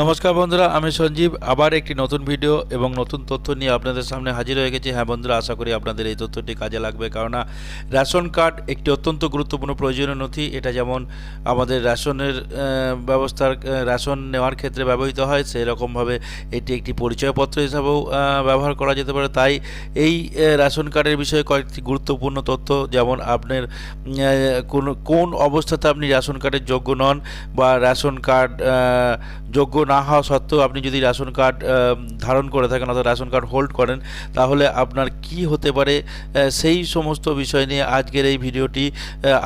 নমস্কার বন্ধুরা, আমি সঞ্জীব। আবার একটি নতুন ভিডিও এবং নতুন তথ্য নিয়ে আপনাদের সামনে হাজির হয়ে গেছি। হ্যাঁ বন্ধুরা, আশা করি আপনাদের এই তথ্যটি কাজে লাগবে। কেননা রেশন কার্ড একটি অত্যন্ত গুরুত্বপূর্ণ প্রয়োজনীয় নথি। এটা যেমন আমাদের রেশনের ব্যবস্থার রেশন নেওয়ার ক্ষেত্রে ব্যবহৃত হয় সেই রকমভাবে এটি একটি পরিচয়পত্র হিসাবেও ব্যবহার করা যেতে পারে। তাই এই রেশন কার্ডের বিষয়ে কয়েকটি গুরুত্বপূর্ণ তথ্য, যেমন আপনার কোন কোন অবস্থাতে আপনি রেশন কার্ডের যোগ্য নন বা রেশন কার্ড যোগ্য না হওয়া সত্ত্বেও আপনি যদি রেশন কার্ড ধারণ করে থাকেন অর্থাৎ রেশন কার্ড হোল্ড করেন, তাহলে আপনার কি হতে পারে? সেই সমস্ত বিষয় নিয়ে আজকের এই ভিডিওটি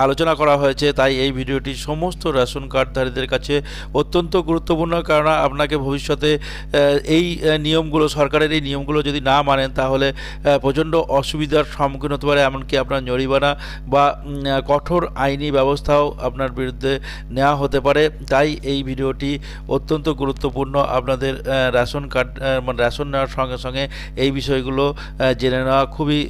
আলোচনা করা হয়েছে। তাই এই ভিডিওটি সমস্ত রেশন কার্ডধারীদের কাছে অত্যন্ত গুরুত্বপূর্ণ। কারণ আপনাকে ভবিষ্যতে এই নিয়মগুলো, সরকারের এই নিয়মগুলো যদি না মানেন, তাহলে প্রচণ্ড অসুবিধার সম্মুখীন হতে পারে, এমনকি আপনার জরিমানা বা কঠোর আইনি ব্যবস্থাও আপনার বিরুদ্ধে নেওয়া হতে পারে। তাই এই ভিডিওটি অত্যন্ত গুরুত্বপূর্ণ আপনাদের রেশন কার্ড মানে রেশন নেওয়ার সঙ্গে সঙ্গে এই বিষয়গুলো জেনে নেওয়া খুবই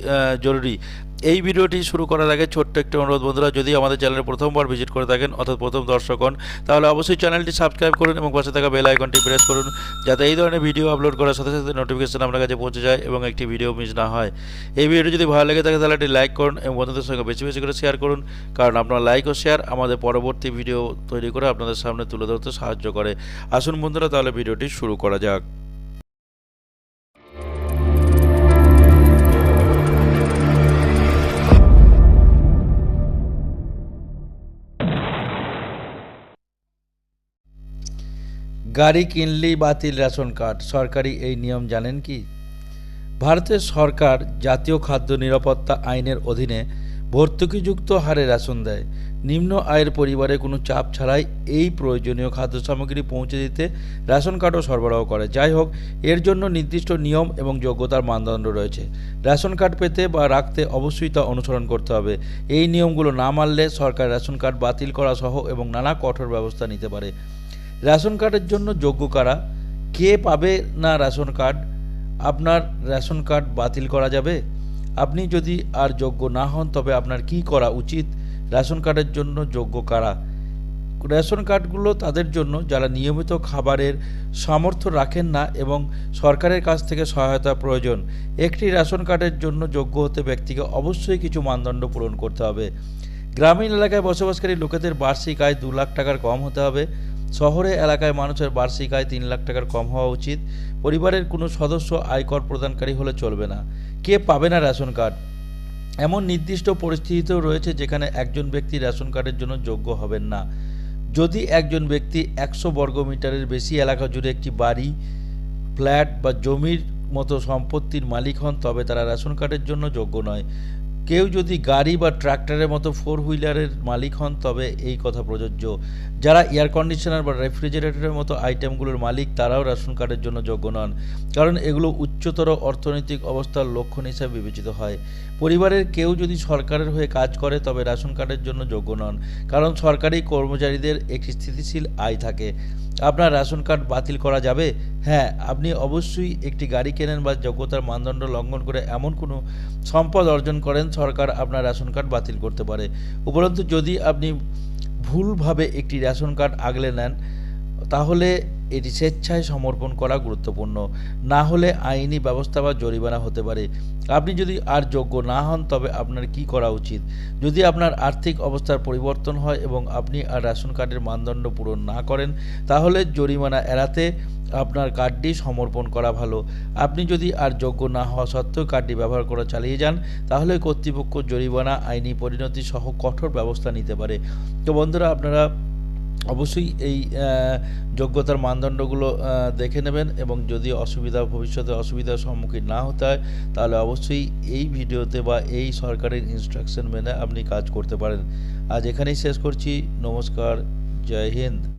জরুরি। এই ভিডিওটি শুরু করার আগে ছোট্ট একটি অনুরোধ, বন্ধুরা, যদি আমাদের চ্যানেলে প্রথমবার ভিজিট করে থাকেন, অর্থাৎ প্রথম দর্শক হন, তাহলে অবশ্যই চ্যানেলটি সাবস্ক্রাইব করুন এবং পাশে থাকা বেল আইকনটি প্রেস করুন, যাতে এই ধরনের ভিডিও আপলোড করার সাথে সাথে নোটিফিকেশন আপনার কাছে পৌঁছে যায় এবং একটি ভিডিও মিস না হয়। এই ভিডিওটি যদি ভালো লেগে থাকে, তাহলে একটি লাইক করুন এবং বন্ধুদের সঙ্গে বেশি বেশি করে শেয়ার করুন, কারণ আপনার লাইক ও শেয়ার আমাদের পরবর্তী ভিডিও তৈরি করে আপনাদের সামনে তুলে ধরতে সাহায্য করে। আসুন বন্ধুরা, তাহলে ভিডিওটি শুরু করা যাক। গাড়ি কিনলেই বাতিল রেশন কার্ড। সরকারি এই নিয়ম জানেন কি? ভারতের সরকার জাতীয় খাদ্য নিরাপত্তা আইনের অধীনে ভর্তুকিযুক্ত হারে রেশন দেয়। নিম্ন আয়ের পরিবারে কোনো চাপ ছাড়াই এই প্রয়োজনীয় খাদ্য সামগ্রী পৌঁছে দিতে রেশন কার্ডও সরবরাহ করে। যাই হোক, এর জন্য নির্দিষ্ট নিয়ম এবং যোগ্যতার মানদণ্ড রয়েছে। রেশন কার্ড পেতে বা রাখতে অবশ্যই তা অনুসরণ করতে হবে। এই নিয়মগুলো না মানলে সরকার রেশন কার্ড বাতিল করা সহ এবং নানা কঠোর ব্যবস্থা নিতে পারে। রেশন কার্ডের জন্য যোগ্য কারা? কে পাবে না রেশন কার্ড আপনার রেশন কার্ড বাতিল করা যাবে। আপনি যদি আর যোগ্য না হন, তবে আপনার কি করা উচিত? রেশন কার্ডের জন্য যোগ্য কারা? রেশন কার্ডগুলো তাদের জন্য যারা নিয়মিত খাবারের সামর্থ্য রাখেন না এবং সরকারের কাছ থেকে সহায়তা প্রয়োজন, একটি রেশন কার্ডের জন্য যোগ্য হতে ব্যক্তিকে অবশ্যই কিছু মানদণ্ড পূরণ করতে হবে। গ্রামীণ এলাকায় বসবাসকারী লোকেদের বার্ষিক আয় দু লাখ টাকার কম হতে হবে। শহরে এলাকায় মানুষের বার্ষিক আয় তিন লাখ টাকার কম হওয়া উচিত। পরিবারের কোনো সদস্য আয়কর প্রদানকারী হলে চলবে না। কে পাবে না রেশন কার্ড? এমন নির্দিষ্ট পরিস্থিতিতেও রয়েছে যেখানে একজন ব্যক্তি রেশন কার্ডের জন্য যোগ্য হবেন না। যদি একজন ব্যক্তি একশো বর্গমিটারের বেশি এলাকা জুড়ে একটি বাড়ি, ফ্ল্যাট বা জমির মতো সম্পত্তির মালিক হন, তবে তারা রেশন কার্ডের জন্য যোগ্য নয়। কেউ যদি গাড়ি বা ট্র্যাক্টরের মতো ফোর হুইলারের মালিক হন, তবে এই কথা প্রযোজ্য। যারা এয়ার কন্ডিশনার বা রেফ্রিজারেটরের মতো আইটেমগুলোর মালিক, তারাও রেশন কার্ডের জন্য যোগ্য নন, কারণ এগুলো উচ্চতর অর্থনৈতিক অবস্থার লক্ষণ হিসাবে বিবেচিত হয়। পরিবারের কেউ যদি সরকারের হয়ে কাজ করে, তবে রেশন কার্ডের জন্য যোগ্য নন, কারণ সরকারি কর্মচারীদের একটি স্থিতিশীল আয় থাকে। আপনার রেশন কার্ড বাতিল করা যাবে? হ্যাঁ আপনি অবশ্যই একটি গাড়ি কেনেন বা যোগ্যতার মানদণ্ড লঙ্ঘন করে এমন কোনো সম্পদ অর্জন করেন, সরকার আপনার রেশন কার্ড বাতিল করতে পারে। উপরন্তু যদি আপনি ভুলভাবে একটি রেশন কার্ড আগলে নেন, তাহলে এটি স্বেচ্ছায় সমর্পণ করা গুরুত্বপূর্ণ। না হলে আইনি ব্যবস্থা বা জরিমানা হতে পারে। আপনি যদি আর যোগ্য না হন, তবে আপনার কি করা উচিত? যদি আপনার আর্থিক অবস্থার পরিবর্তন হয় এবং আপনি আর রেশন কার্ডের মানদণ্ড পূরণ না করেন, তাহলে জরিমানা এড়াতে আপনার কার্ডটি সমর্পণ করা ভালো। আপনি যদি আর যোগ্য না হওয়া সত্ত্বেও কার্ডটি ব্যবহার করা চালিয়ে যান, তাহলে কর্তৃপক্ষ জরিমানা, আইনি পরিণতি সহ কঠোর ব্যবস্থা নিতে পারে। তো বন্ধুরা, আপনারা অবশ্যই এই যোগ্যতার মানদণ্ডগুলো দেখে নেবেন এবং যদি অসুবিধা, ভবিষ্যতে অসুবিধার সম্মুখীন না হতে হয়, তাহলে অবশ্যই এই ভিডিওতে বা এই সরকারের ইনস্ট্রাকশন মেনে আপনি কাজ করতে পারেন। আজ এখানেই শেষ করছি। নমস্কার। জয় হিন্দ।